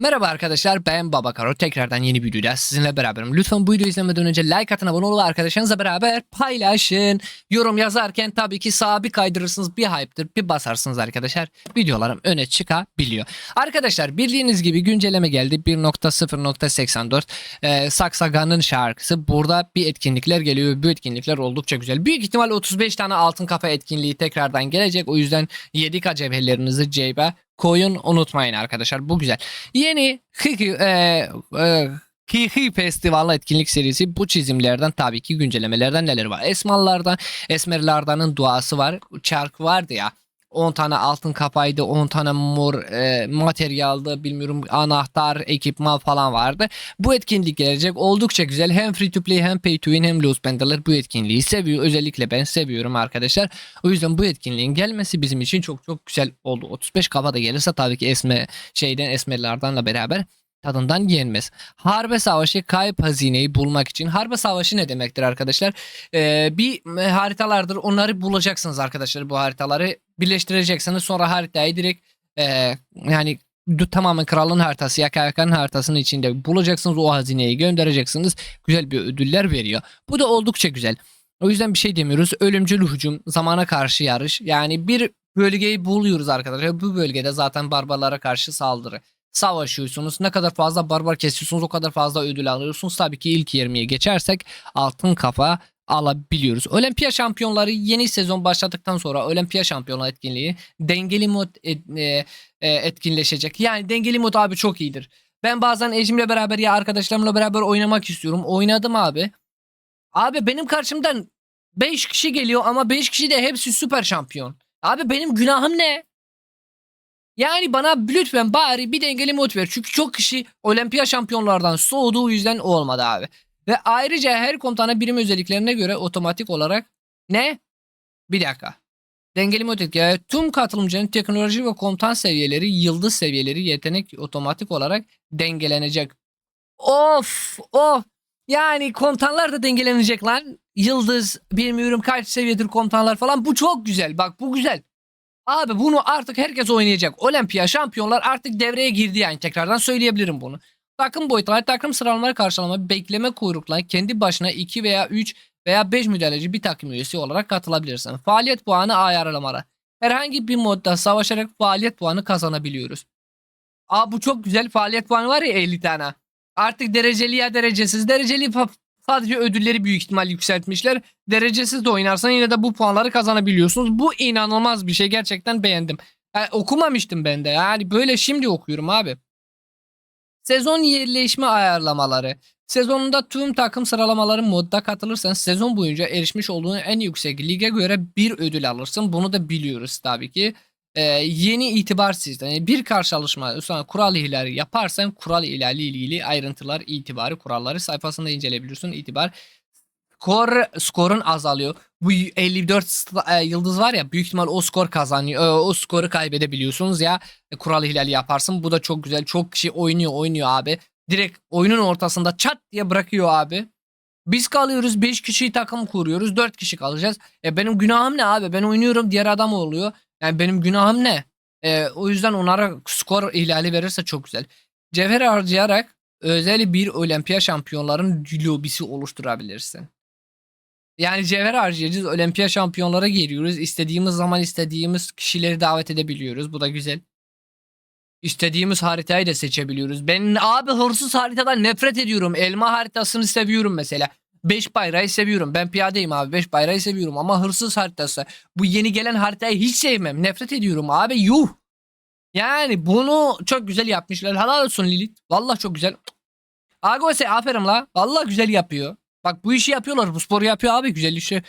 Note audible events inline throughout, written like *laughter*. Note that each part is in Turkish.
Merhaba arkadaşlar ben Baba Karo tekrardan yeni bir videoda sizinle beraberim. Lütfen bu videoyu izlemeden önce like atın abone olun arkadaşlarınızla beraber paylaşın. Yorum yazarken tabii ki sağa bir kaydırırsınız bir hype'dır bir basarsınız arkadaşlar. Videolarım öne çıkabiliyor. Arkadaşlar bildiğiniz gibi güncelleme geldi 1.0.84 ee, Saksaga'nın şarkısı. Burada bir etkinlikler geliyor. Bu etkinlikler oldukça güzel. Büyük ihtimal 35 tane altın kafa etkinliği tekrardan gelecek. O yüzden 7K cevherlerinizi cebe koyun unutmayın arkadaşlar. Bu güzel. Yeni Hiki, e, e, Hiki Festival etkinlik serisi bu çizimlerden tabii ki güncellemelerden neler var? Esmallardan, Esmerlardan'ın duası var. Çark vardı ya. 10 tane altın kapaydı, 10 tane mor e, materyaldı, bilmiyorum anahtar, ekipman falan vardı. Bu etkinlik gelecek. Oldukça güzel. Hem free to play hem pay to win hem loose penderler bu etkinliği seviyor. Özellikle ben seviyorum arkadaşlar. O yüzden bu etkinliğin gelmesi bizim için çok çok güzel oldu. 35 kafa da gelirse tabii ki esme şeyden esmerlerdenle beraber tadından yenmez. Harbe savaşı kayıp hazineyi bulmak için. Harbe savaşı ne demektir arkadaşlar? Ee, bir e, haritalardır. Onları bulacaksınız arkadaşlar. Bu haritaları birleştireceksiniz. Sonra haritayı direkt e, yani tamamen kralın haritası YKK'nın haritasının içinde bulacaksınız. O hazineyi göndereceksiniz. Güzel bir ödüller veriyor. Bu da oldukça güzel. O yüzden bir şey demiyoruz. Ölümcül hücum, zamana karşı yarış. Yani bir bölgeyi buluyoruz arkadaşlar. Bu bölgede zaten barbarlara karşı saldırı savaşıyorsunuz. Ne kadar fazla barbar kesiyorsunuz o kadar fazla ödül alıyorsunuz. Tabii ki ilk 20'ye geçersek altın kafa alabiliyoruz. Olimpiya şampiyonları yeni sezon başladıktan sonra Olimpiya şampiyonlar etkinliği dengeli mod et- e, e, etkinleşecek. Yani dengeli mod abi çok iyidir. Ben bazen Ecim'le beraber ya arkadaşlarımla beraber oynamak istiyorum. Oynadım abi. Abi benim karşımdan 5 kişi geliyor ama 5 kişi de hepsi süper şampiyon. Abi benim günahım ne? Yani bana lütfen bari bir dengeli mod ver. Çünkü çok kişi olimpiya şampiyonlardan soğudu o yüzden olmadı abi. Ve ayrıca her komutana birim özelliklerine göre otomatik olarak ne? Bir dakika. Dengeli mod etki. Tüm katılımcının teknoloji ve komutan seviyeleri, yıldız seviyeleri, yetenek otomatik olarak dengelenecek. Of of. Yani komutanlar da dengelenecek lan. Yıldız, bilmiyorum kaç seviyedir komutanlar falan. Bu çok güzel. Bak bu güzel. Abi bunu artık herkes oynayacak. Olimpiya şampiyonlar artık devreye girdi yani tekrardan söyleyebilirim bunu. Takım boyutları, takım sıralamaları karşılama, bekleme kuyrukla kendi başına 2 veya 3 veya 5 müdahaleci bir takım üyesi olarak katılabilirsin. Faaliyet puanı ayarlamaları. Herhangi bir modda savaşarak faaliyet puanı kazanabiliyoruz. Aa bu çok güzel faaliyet puanı var ya 50 tane. Artık dereceli ya derecesiz. Dereceli sadece ödülleri büyük ihtimal yükseltmişler. Derecesiz de oynarsan yine de bu puanları kazanabiliyorsunuz. Bu inanılmaz bir şey. Gerçekten beğendim. Yani okumamıştım ben de. Yani böyle şimdi okuyorum abi. Sezon yerleşme ayarlamaları. Sezonunda tüm takım sıralamaları modda katılırsan sezon boyunca erişmiş olduğun en yüksek lige göre bir ödül alırsın. Bunu da biliyoruz tabii ki. Ee, yeni itibar sistemi. Yani bir karşılaşma sonra kural ihlali yaparsan kural ihlali ilgili ayrıntılar, itibarı, kuralları sayfasında inceleyebilirsin. İtibar skor skorun azalıyor. Bu 54 sta- e, yıldız var ya büyük ihtimal o skor kazanıyor. e, O skoru kaybedebiliyorsunuz ya e, kural ihlali yaparsın. Bu da çok güzel. Çok kişi oynuyor oynuyor abi. Direkt oyunun ortasında çat diye bırakıyor abi. Biz kalıyoruz 5 kişi takım kuruyoruz 4 kişi kalacağız. E benim günahım ne abi? Ben oynuyorum diğer adam oluyor. Yani benim günahım ne? E, o yüzden onlara skor ihlali verirse çok güzel. Cevher harcayarak özel bir olimpiya şampiyonların lobisi oluşturabilirsin. Yani cevher harcayacağız. Olimpiya şampiyonlara geliyoruz. İstediğimiz zaman istediğimiz kişileri davet edebiliyoruz. Bu da güzel. İstediğimiz haritayı da seçebiliyoruz. Ben abi hırsız haritadan nefret ediyorum. Elma haritasını seviyorum mesela. 5 bayrağı seviyorum. Ben piyadeyim abi. 5 bayrağı seviyorum ama hırsız haritası. Bu yeni gelen haritayı hiç sevmem. Nefret ediyorum abi. Yuh. Yani bunu çok güzel yapmışlar. Helal olsun Lilith. Vallahi çok güzel. Agose aferin la. Vallahi güzel yapıyor. Bak bu işi yapıyorlar. Bu sporu yapıyor abi. Güzel işi.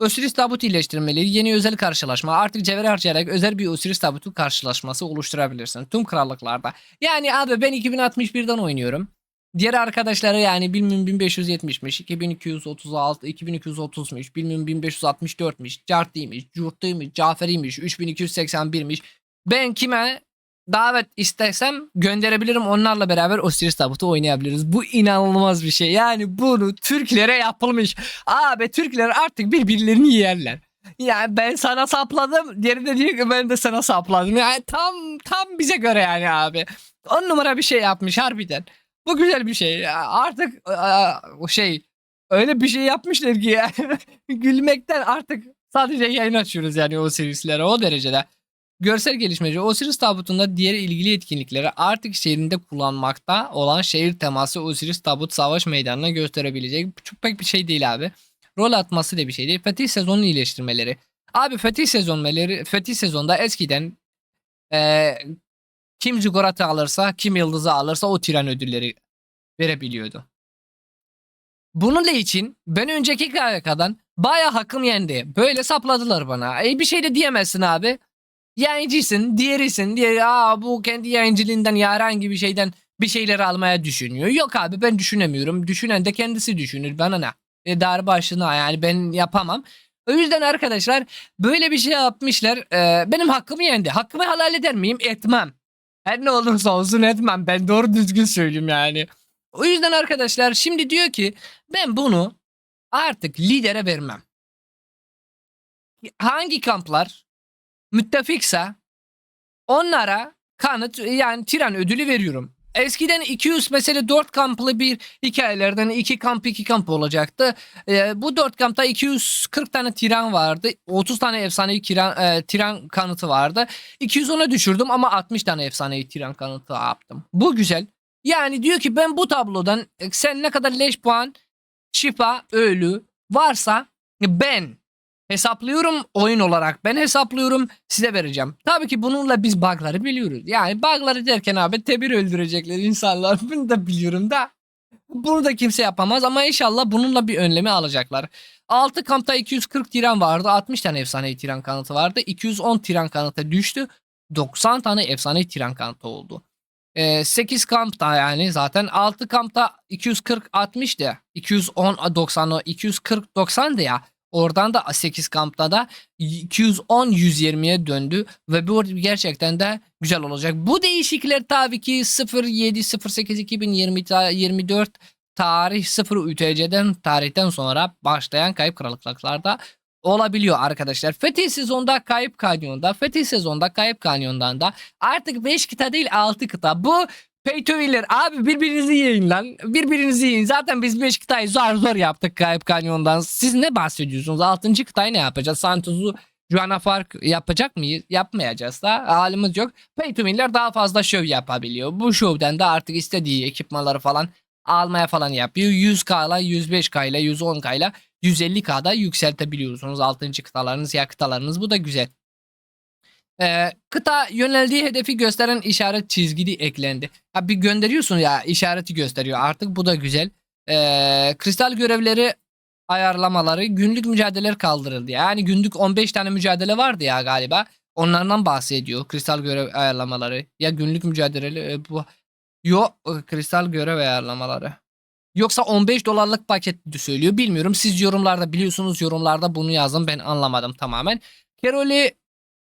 Osiris tabutu iyileştirmeleri yeni özel karşılaşma. Artık cevher harcayarak özel bir Osiris tabutu karşılaşması oluşturabilirsin. Tüm krallıklarda. Yani abi ben 2061'den oynuyorum. Diğer arkadaşları yani bilmem 1570'miş, 2236, 2230'muş, bilmem 1564'miş, Cart'ıymış, Curt'ıymış, Cafer'iymiş, 3281'miş. Ben kime davet istesem gönderebilirim. Onlarla beraber Osiris tabutu oynayabiliriz. Bu inanılmaz bir şey. Yani bunu Türklere yapılmış. Abi Türkler artık birbirlerini yerler. Yani ben sana sapladım. Diğeri de diyor ki ben de sana sapladım. Yani tam tam bize göre yani abi. On numara bir şey yapmış harbiden. Bu güzel bir şey. Artık o şey öyle bir şey yapmışlar ki ya. *laughs* Gülmekten artık sadece yayın açıyoruz yani o serislere o derecede. Görsel gelişmeci Osiris tabutunda diğer ilgili etkinlikleri artık şehrinde kullanmakta olan şehir teması Osiris tabut savaş meydanına gösterebilecek. Çok pek bir şey değil abi. Rol atması da bir şey değil. Fetih sezonu iyileştirmeleri. Abi fetih sezonları fetih sezonda eskiden eee kim Ziggurat'ı alırsa, kim Yıldız'ı alırsa o tiran ödülleri verebiliyordu. Bununla için ben önceki KYK'dan baya hakkım yendi. Böyle sapladılar bana. E bir şey de diyemezsin abi. Yayıncısın, diğerisin. Diğeri aa bu kendi yayıncılığından ya herhangi bir şeyden bir şeyler almaya düşünüyor. Yok abi ben düşünemiyorum. Düşünen de kendisi düşünür. Bana ne? E, dar başına yani ben yapamam. O yüzden arkadaşlar böyle bir şey yapmışlar. E, benim hakkımı yendi. Hakkımı helal eder miyim? Etmem. Her ne olursa olsun etmem. Ben doğru düzgün söyleyeyim yani. O yüzden arkadaşlar şimdi diyor ki ben bunu artık lidere vermem. Hangi kamplar müttefikse onlara kanıt yani tiran ödülü veriyorum. Eskiden 200 mesela 4 kamplı bir hikayelerden 2 kamp 2 kamp olacaktı. Ee, bu 4 kampta 240 tane tiran vardı. 30 tane efsanevi tiran, e, tiran kanıtı vardı. 210'a düşürdüm ama 60 tane efsanevi tiran kanıtı yaptım. Bu güzel. Yani diyor ki ben bu tablodan e, sen ne kadar leş puan, şifa, ölü varsa ben hesaplıyorum oyun olarak ben hesaplıyorum size vereceğim. Tabii ki bununla biz bug'ları biliyoruz. Yani bug'ları derken abi tebir öldürecekler insanlar *laughs* bunu da biliyorum da. Bunu da kimse yapamaz ama inşallah bununla bir önlemi alacaklar. 6 kampta 240 tiran vardı. 60 tane efsane tiran kanıtı vardı. 210 tiran kanıtı düştü. 90 tane efsane tiran kanıtı oldu. Ee, 8 kampta yani zaten 6 kampta 240 60 de 210 90 240 90 ya. Oradan da 8 kampta da 210 120'ye döndü ve bu gerçekten de güzel olacak. Bu değişiklikler tabii ki 07 08 2024 tarih 0 UTC'den tarihten sonra başlayan kayıp krallıklarda olabiliyor arkadaşlar. Fetih sezonda Kayıp Kanyon'da, Fetih sezonda Kayıp Kanyon'dan da artık 5 kıta değil 6 kıta. Bu Pay to win'ler. Abi birbirinizi yiyin lan. Birbirinizi yiyin. Zaten biz 5 kıtayı zor zor yaptık Kayıp Kanyon'dan. Siz ne bahsediyorsunuz? 6. kıtayı ne yapacağız? Santos'u Juana Fark yapacak mıyız? Yapmayacağız da. Halimiz yok. Pay to win'ler daha fazla şov yapabiliyor. Bu şovdan da artık istediği ekipmanları falan almaya falan yapıyor. 100k ile 105k ile 110k ile 150k'da yükseltebiliyorsunuz 6. kıtalarınız ya kıtalarınız. Bu da güzel. Ee, kıta yöneldiği hedefi gösteren işaret çizgili eklendi. Ha, bir gönderiyorsun ya işareti gösteriyor. Artık bu da güzel. Ee, kristal görevleri ayarlamaları günlük mücadeleler kaldırıldı. Yani günlük 15 tane mücadele vardı ya galiba. Onlardan bahsediyor. Kristal görev ayarlamaları. Ya günlük mücadele e, bu. Yok kristal görev ayarlamaları. Yoksa 15 dolarlık paket söylüyor. Bilmiyorum. Siz yorumlarda biliyorsunuz. Yorumlarda bunu yazın. Ben anlamadım tamamen. Keroli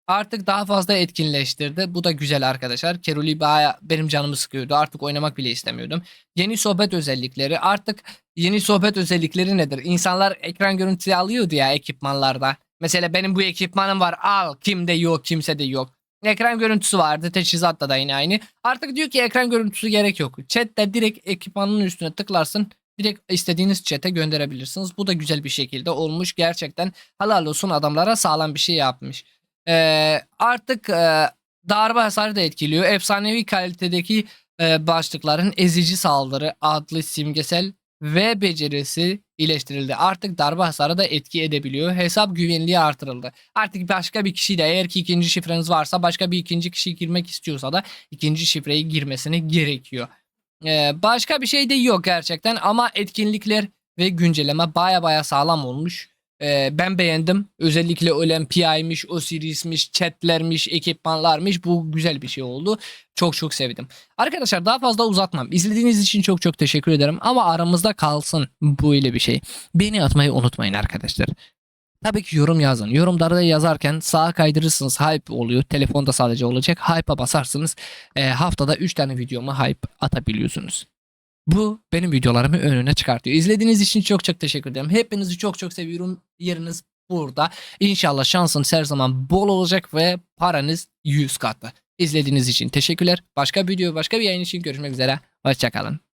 artık daha fazla etkinleştirdi. Bu da güzel arkadaşlar. Keroli baya benim canımı sıkıyordu. Artık oynamak bile istemiyordum. Yeni sohbet özellikleri. Artık yeni sohbet özellikleri nedir? İnsanlar ekran görüntüsü alıyordu ya ekipmanlarda. Mesela benim bu ekipmanım var. Al. Kimde yok, kimse de yok. Ekran görüntüsü vardı. Teçhizatta da yine aynı. Artık diyor ki ekran görüntüsü gerek yok. Chat'te direkt ekipmanın üstüne tıklarsın. Direkt istediğiniz chat'e gönderebilirsiniz. Bu da güzel bir şekilde olmuş. Gerçekten helal olsun adamlara sağlam bir şey yapmış. Ee, artık e, darbe hasarı da etkiliyor. Efsanevi kalitedeki e, başlıkların ezici saldırı adlı simgesel ve becerisi iyileştirildi. Artık darbe hasarı da etki edebiliyor. Hesap güvenliği artırıldı. Artık başka bir kişi de eğer ki ikinci şifreniz varsa başka bir ikinci kişi girmek istiyorsa da ikinci şifreyi girmesini gerekiyor. Ee, başka bir şey de yok gerçekten ama etkinlikler ve güncelleme baya baya sağlam olmuş. Ee, ben beğendim. Özellikle Olympia'ymış, Osiris'miş, chatlermiş, ekipmanlarmış. Bu güzel bir şey oldu. Çok çok sevdim. Arkadaşlar daha fazla uzatmam. İzlediğiniz için çok çok teşekkür ederim. Ama aramızda kalsın böyle bir şey. Beni atmayı unutmayın arkadaşlar. Tabii ki yorum yazın. Yorumlarda yazarken sağa kaydırırsınız. Hype oluyor. Telefonda sadece olacak. Hype'a basarsınız. E, haftada 3 tane videoma hype atabiliyorsunuz. Bu benim videolarımı önüne çıkartıyor. İzlediğiniz için çok çok teşekkür ederim. Hepinizi çok çok seviyorum. Yeriniz burada. İnşallah şansınız her zaman bol olacak ve paranız 100 katı. İzlediğiniz için teşekkürler. Başka video, başka bir yayın için görüşmek üzere. Hoşçakalın.